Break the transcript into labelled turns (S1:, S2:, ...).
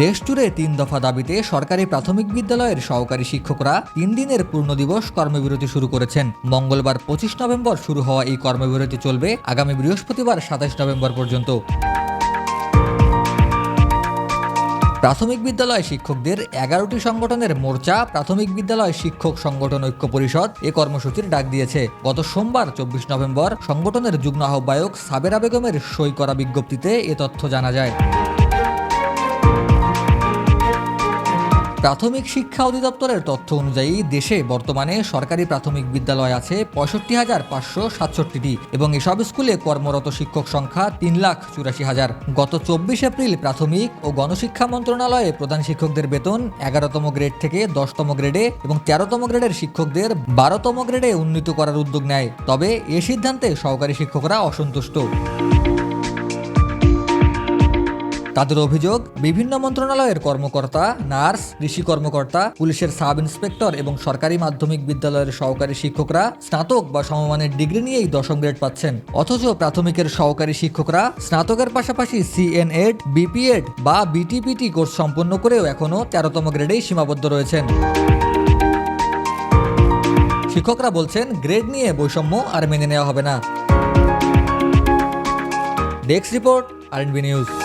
S1: দেশ জুড়ে তিন দফা দাবিতে সরকারি প্রাথমিক বিদ্যালয়ের সহকারী শিক্ষকরা তিন দিনের পূর্ণ দিবস কর্মবিরতি শুরু করেছেন। মঙ্গলবার পঁচিশ নভেম্বর শুরু হওয়া এই কর্মবিরতি চলবে আগামী বৃহস্পতিবার সাতাশ নভেম্বর পর্যন্ত। প্রাথমিক বিদ্যালয় শিক্ষকদের এগারোটি সংগঠনের মোর্চা, প্রাথমিক বিদ্যালয় শিক্ষক সংগঠন ঐক্য পরিষদ এ কর্মসূচির ডাক দিয়েছে। গত সোমবার চব্বিশ নভেম্বর সংগঠনের যুগ্ম আহ্বায়ক সাবেরা বেগমের সই করা বিজ্ঞপ্তিতে এ তথ্য জানা যায়। প্রাথমিক শিক্ষা অধিদপ্তরের তথ্য অনুযায়ী দেশে বর্তমানে সরকারি প্রাথমিক বিদ্যালয় আছে পঁয়ষট্টি হাজার পাঁচশো সাতষট্টিটি এবং এসব স্কুলে কর্মরত শিক্ষক সংখ্যা তিন লাখ চুরাশি হাজার। গত চব্বিশ এপ্রিল প্রাথমিক ও গণশিক্ষা মন্ত্রণালয়ে প্রধান শিক্ষকদের বেতন এগারোতম গ্রেড থেকে দশতম গ্রেডে এবং তেরোতম গ্রেডের শিক্ষকদের বারোতম গ্রেডে উন্নীত করার উদ্যোগ নেয়। তবে এ সিদ্ধান্তে সহকারী শিক্ষকরা অসন্তুষ্ট। তাদের অভিযোগ, বিভিন্ন মন্ত্রণালয়ের কর্মকর্তা, নার্স, কৃষি কর্মকর্তা, পুলিশের সাব ইন্সপেক্টর এবং সরকারি মাধ্যমিক বিদ্যালয়ের সহকারী শিক্ষকরা স্নাতক বা সমমানের ডিগ্রি নিয়েই দশম গ্রেড পাচ্ছেন। অথচ প্রাথমিকের সহকারী শিক্ষকরা স্নাতকের পাশাপাশি সিএনএড বিপিএড বা বিটিপিটি কোর্স সম্পন্ন করেও এখনও তেরোতম গ্রেডেই সীমাবদ্ধ রয়েছেন। শিক্ষকরা বলছেন, গ্রেড নিয়ে বৈষম্য আর মেনে নেওয়া হবে না। ডেস্ক রিপোর্ট আর নিউজ।